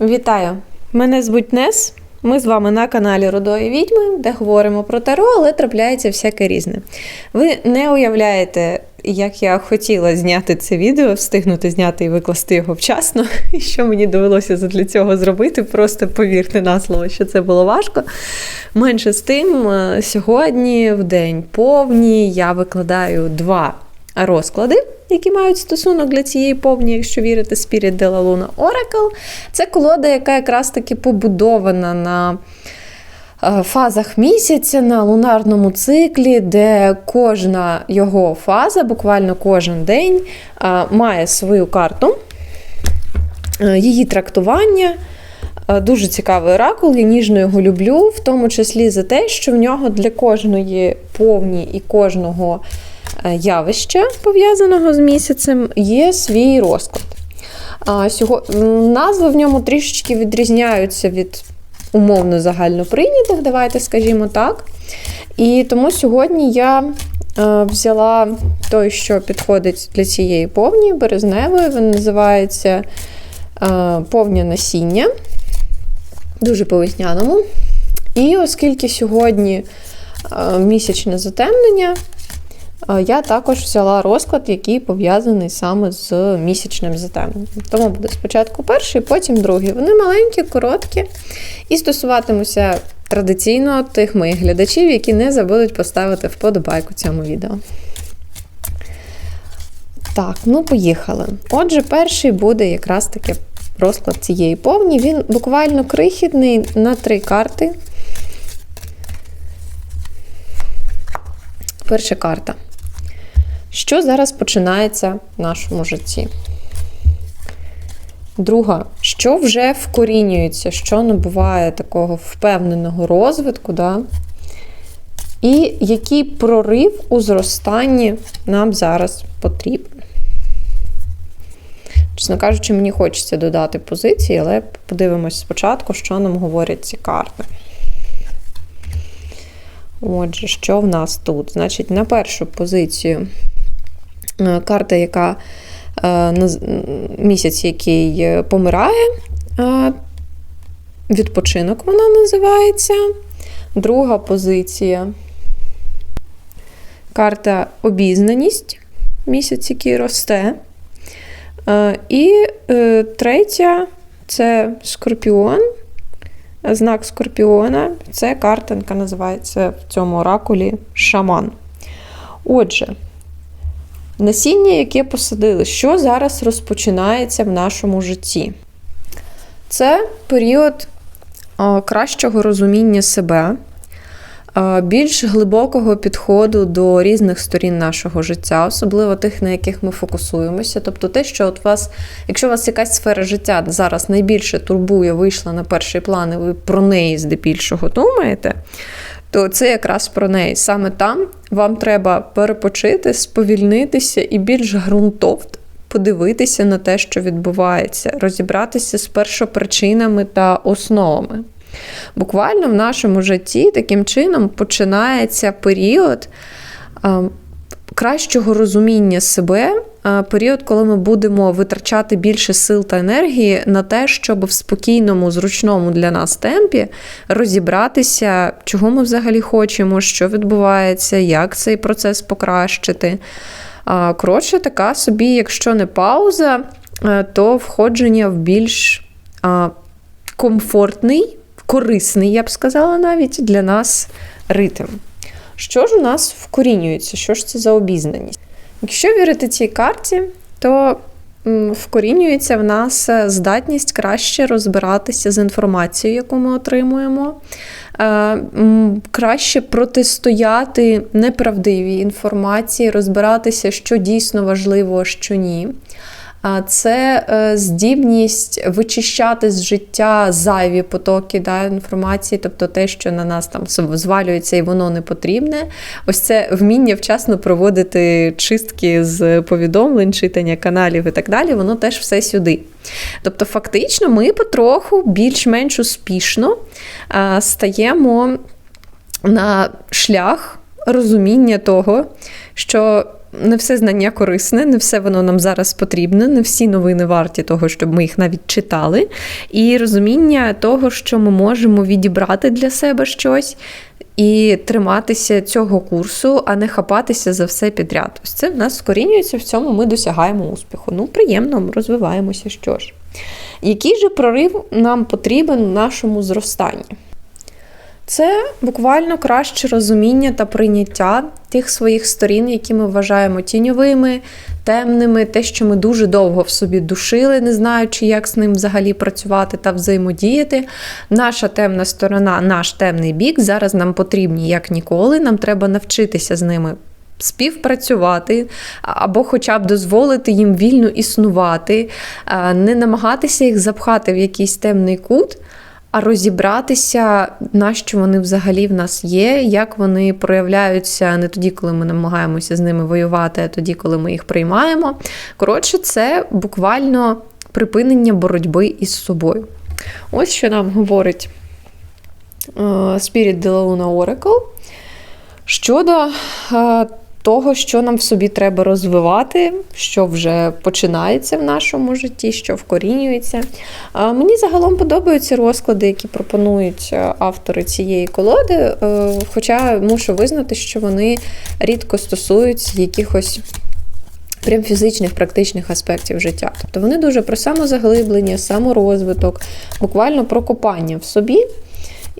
Вітаю! Мене звуть Нес. Ми з вами на каналі Рудої Відьми, де говоримо про таро, але трапляється всяке різне. Ви не уявляєте, як я хотіла зняти це відео, встигнути зняти і викласти його вчасно. І що мені довелося для цього зробити, просто повірте на слово, що це було важко. Менше з тим, е, сьогодні, в день повні, я викладаю два розклади, які мають стосунок для цієї повні, якщо вірити Spirit de la Luna Oracle. Це колода, яка якраз таки побудована на е, фазах місяця, на лунарному циклі, де кожна його фаза, буквально кожен день, е, має свою карту, е, її трактування. Дуже цікавий оракул, я ніжно його люблю, в тому числі за те, що в нього для кожної повні і кожного явища, пов'язаного з місяцем, є свій розклад. Назви в ньому трішечки відрізняються від умовно загальноприйнятих, давайте скажімо так. І тому сьогодні я е, взяла той, що підходить для цієї повні, березневої. Він називається е, повня насіння. Дуже по весняному. І оскільки сьогодні е, місячне затемнення, е, я також взяла розклад, який пов'язаний саме з місячним затемненням. Тому буде спочатку перший, потім другий. Вони маленькі, короткі і стосуватимуться традиційно тих моїх глядачів, які не забудуть поставити вподобайку цьому відео. Так, ну поїхали. Отже, перший буде якраз таки розклад цієї повні. Він буквально крихітний на три карти. Перша карта. Що зараз починається в нашому житті? Друга, що вже вкорінюється, що набуває такого впевненого розвитку, да? і який прорив у зростанні нам зараз потрібен. Чесно кажучи, мені хочеться додати позиції, але подивимось спочатку, що нам говорять ці карти. Отже, що в нас тут? Значить, на першу позицію карта, яка е, місяць, який е, помирає, е, відпочинок вона називається. Друга позиція карта обізнаність, місяць, який росте. Е, І е, третя це скорпіон. Знак скорпіона це карта, яка називається в цьому оракулі шаман. Отже, насіння, яке посадили, що зараз розпочинається в нашому житті? Це період кращого розуміння себе, більш глибокого підходу до різних сторін нашого життя, особливо тих, на яких ми фокусуємося. Тобто те, що от вас, якщо у вас якась сфера життя зараз найбільше турбує, вийшла на перший план, і ви про неї здебільшого думаєте, то це якраз про неї. Саме там вам треба перепочити, сповільнитися і більш ґрунтовно подивитися на те, що відбувається, розібратися з першопричинами та основами. Буквально в нашому житті таким чином починається період кращого розуміння себе, період, коли ми будемо витрачати більше сил та енергії на те, щоб в спокійному, зручному для нас темпі розібратися, чого ми взагалі хочемо, що відбувається, як цей процес покращити. Коротше, така собі, якщо не пауза, е, то входження в більш комфортний, корисний, я б сказала, навіть для нас ритм. Що ж у нас вкорінюється? Що ж це за обізнаність? Якщо вірити цій карті, то вкорінюється в нас е, здатність краще розбиратися з інформацією, яку ми отримуємо, е, краще протистояти неправдивій інформації, розбиратися, що дійсно важливо, що ні. Це е, здібність вичищати з життя зайві потоки да, інформації, тобто те, що на нас там звалюється і воно не потрібне. Ось це вміння вчасно проводити чистки з повідомлень, читання каналів і так далі, воно теж все сюди. Тобто, фактично, ми потроху більш-менш успішно стаємо на шлях розуміння того, що не все знання корисне, не все воно нам зараз потрібне, не всі новини варті того, щоб ми їх навіть читали. І розуміння того, що ми можемо відібрати для себе щось. І триматися цього курсу, а не хапатися за все підряд. Ось це в нас вкорінюється, в цьому ми досягаємо успіху. Ну, приємно, ми розвиваємося. Що ж. Який же прорив нам потрібен у нашому зростанні? Це буквально краще розуміння та прийняття тих своїх сторін, які ми вважаємо тіньовими, темними, те, що ми дуже довго в собі душили, не знаючи, як з ним взагалі працювати та взаємодіяти. Наша темна сторона, наш темний бік зараз нам потрібні як ніколи. Нам треба навчитися з ними. Співпрацювати або хоча б дозволити їм вільно існувати, не намагатися їх запхати в якийсь темний кут, а розібратися, на що вони взагалі в нас є, як вони проявляються не тоді, коли ми намагаємося з ними воювати, а тоді, коли ми їх приймаємо. Коротше, це буквально припинення боротьби із собою. Ось що нам говорить Spirit de la Luna Oracle щодо того, що нам в собі треба розвивати, що вже починається в нашому житті, що вкорінюється. Мені загалом подобаються розклади, які пропонують автори цієї колоди, е, хоча мушу визнати, що вони рідко стосуються якихось. Прям фізичних, практичних аспектів життя. Тобто вони дуже про самозаглиблення, саморозвиток, буквально про копання в собі.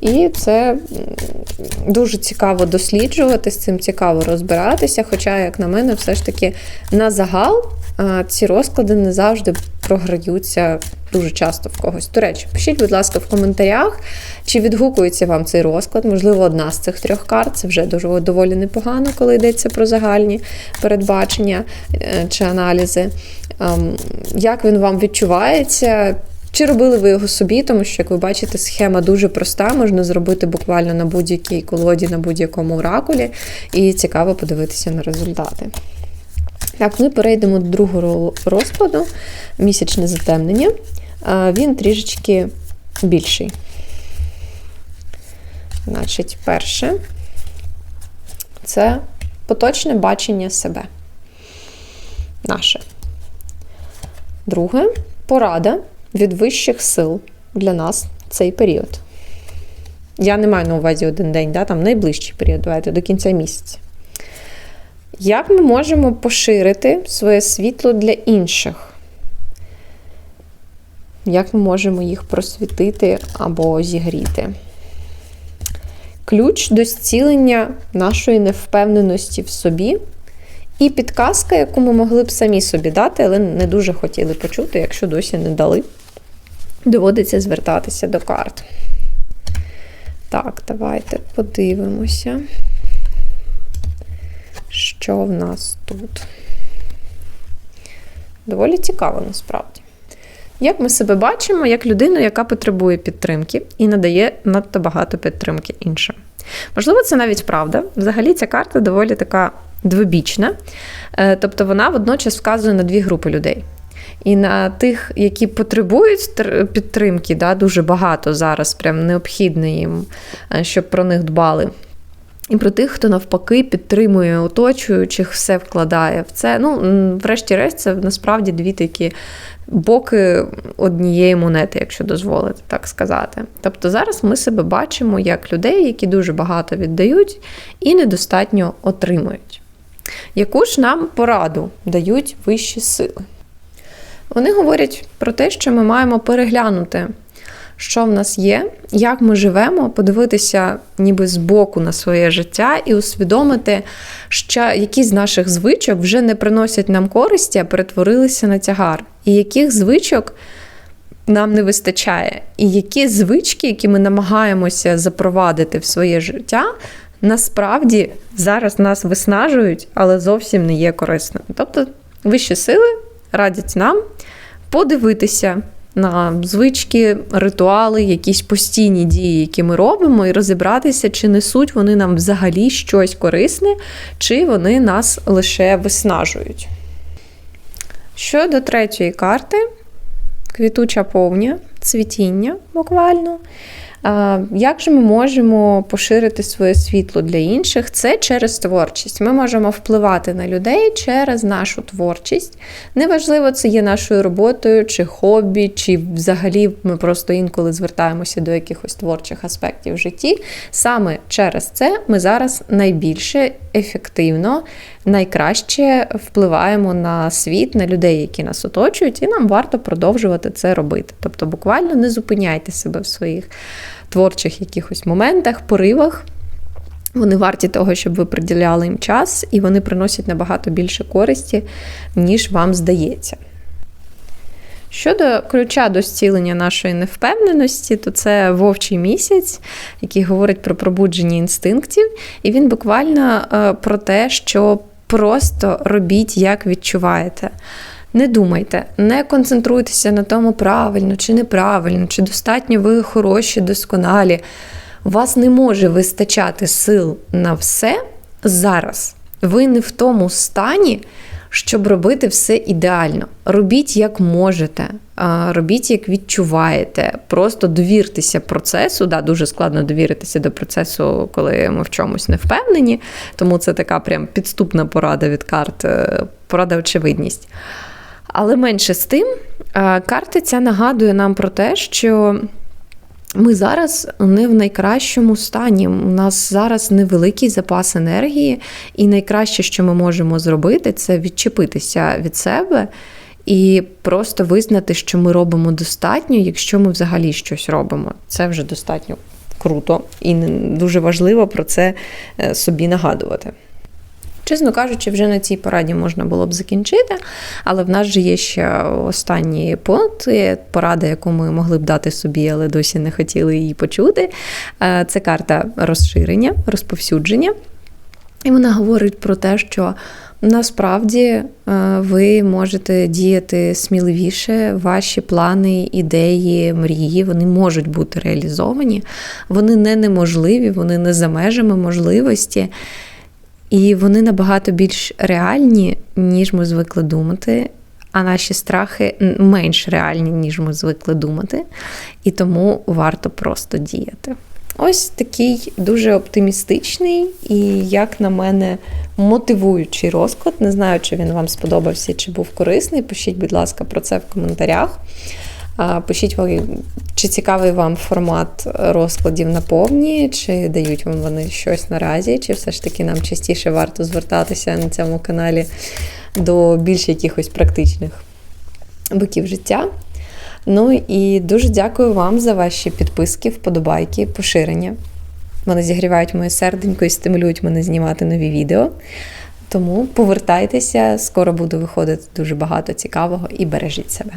І це дуже цікаво досліджувати, з цим цікаво розбиратися. Хоча, як на мене, все ж таки на загал ці розклади не завжди програються дуже часто в когось. До речі, пишіть, будь ласка, в коментарях, чи відгукується вам цей розклад, можливо, одна з цих трьох карт. Це вже дуже доволі непогано, коли йдеться про загальні передбачення е, чи аналізи. Ем, як він вам відчувається? Чи робили ви його собі, тому що, як ви бачите, схема дуже проста, можна зробити буквально на будь-якій колоді, на будь-якому оракулі, і цікаво подивитися на результати. Так, ми перейдемо до другого розкладу місячне затемнення. Він трішечки більший. Значить, перше це поточне бачення себе. Наше. Друге порада від вищих сил для нас цей період. Я не маю на увазі один день, да, там найближчий період, давайте до кінця місяця. Як ми можемо поширити своє світло для інших? Як ми можемо їх просвітити або зігріти? Ключ до зцілення нашої невпевненості в собі. І підказка, яку ми могли б самі собі дати, але не дуже хотіли почути, якщо досі не дали доводиться звертатися до карт. Так, давайте подивимося, що в нас тут. Доволі цікаво насправді. Як ми себе бачимо, як людину, яка потребує підтримки і надає надто багато підтримки іншим. Можливо, це навіть правда. Взагалі, ця карта доволі така двобічна, е, тобто вона водночас вказує на дві групи людей. І на тих, які потребують підтримки, да, дуже багато зараз, прям необхідно їм, е, щоб про них дбали. І про тих, хто навпаки підтримує оточуючих, все вкладає в це. Ну, врешті-решт, це насправді дві такі боки однієї монети, якщо дозволити так сказати. Тобто зараз ми себе бачимо як людей, які дуже багато віддають і недостатньо отримують. Яку ж нам пораду дають вищі сили? Вони говорять про те, що ми маємо переглянути, що в нас є, як ми живемо, подивитися ніби збоку на своє життя і усвідомити, що які з наших звичок вже не приносять нам користі, а перетворилися на тягар, і яких звичок. Нам не вистачає, і які звички, які ми намагаємося запровадити в своє життя, насправді зараз нас виснажують, але зовсім не є корисними. Тобто вищі сили радять нам подивитися на звички, ритуали, якісь постійні дії, які ми робимо, і розібратися, чи несуть вони нам взагалі щось корисне, чи вони нас лише виснажують. Щодо третьої карти, квітуча повня, цвітіння буквально. Як же ми можемо поширити своє світло для інших? Це через творчість. Ми можемо впливати на людей через нашу творчість. Неважливо, це є нашою роботою, чи хобі, чи взагалі ми просто інколи звертаємося до якихось творчих аспектів в житті. Саме через це ми зараз найбільше ефективно, найкраще впливаємо на світ, на людей, які нас оточують, і нам варто продовжувати це робити. Тобто, буквально не зупиняйте себе в своїх творчих якихось моментах, поривах. Вони варті того, щоб ви приділяли їм час, і вони приносять набагато більше користі, ніж вам здається. Щодо ключа до зцілення нашої невпевненості, то це вовчий місяць, який говорить про пробудження інстинктів, і він буквально е, про те, що просто робіть, як відчуваєте. Не думайте, не концентруйтеся на тому, правильно чи неправильно, чи достатньо ви хороші, досконалі. Вас не може вистачати сил на все зараз. Ви не в тому стані, щоб робити все ідеально. Робіть як можете, робіть як відчуваєте. Просто довіртеся процесу. Да, Дуже складно довіритися до процесу, коли ми в чомусь не впевнені. Тому це така прям підступна порада від карт, е, порада очевидність. Але менше з тим, карти ця нагадує нам про те, що. Ми зараз не в найкращому стані. У нас зараз невеликий запас енергії, і найкраще, що ми можемо зробити, це відчепитися від себе і просто визнати, що ми робимо достатньо, якщо ми взагалі щось робимо. Це вже достатньо круто і дуже важливо про це е, собі нагадувати. Чесно кажучи, вже на цій пораді можна було б закінчити, але в нас же є ще останні пункти, порада, яку ми могли б дати собі, але досі не хотіли її почути. Е, це карта розширення, розповсюдження. І вона говорить про те, що насправді е, ви можете діяти сміливіше, ваші плани, ідеї, мрії, вони можуть бути реалізовані, вони не неможливі, вони не за межами можливості. І вони набагато більш реальні, ніж ми звикли думати, а наші страхи менш реальні, ніж ми звикли думати. І тому варто просто діяти. Ось такий дуже оптимістичний і, як на мене, мотивуючий розклад. Не знаю, чи він вам сподобався, чи був корисний. Пишіть, будь ласка, про це в коментарях. Пишіть, чи цікавий вам формат розкладів на повні, чи дають вам вони щось наразі, чи все ж таки нам частіше варто звертатися на цьому каналі до більш якихось практичних боків життя. Ну і дуже дякую вам за ваші підписки, вподобайки, поширення. Вони зігрівають моє серденько і стимулюють мене знімати нові відео. Тому повертайтеся, скоро буду виходити дуже багато цікавого і бережіть себе.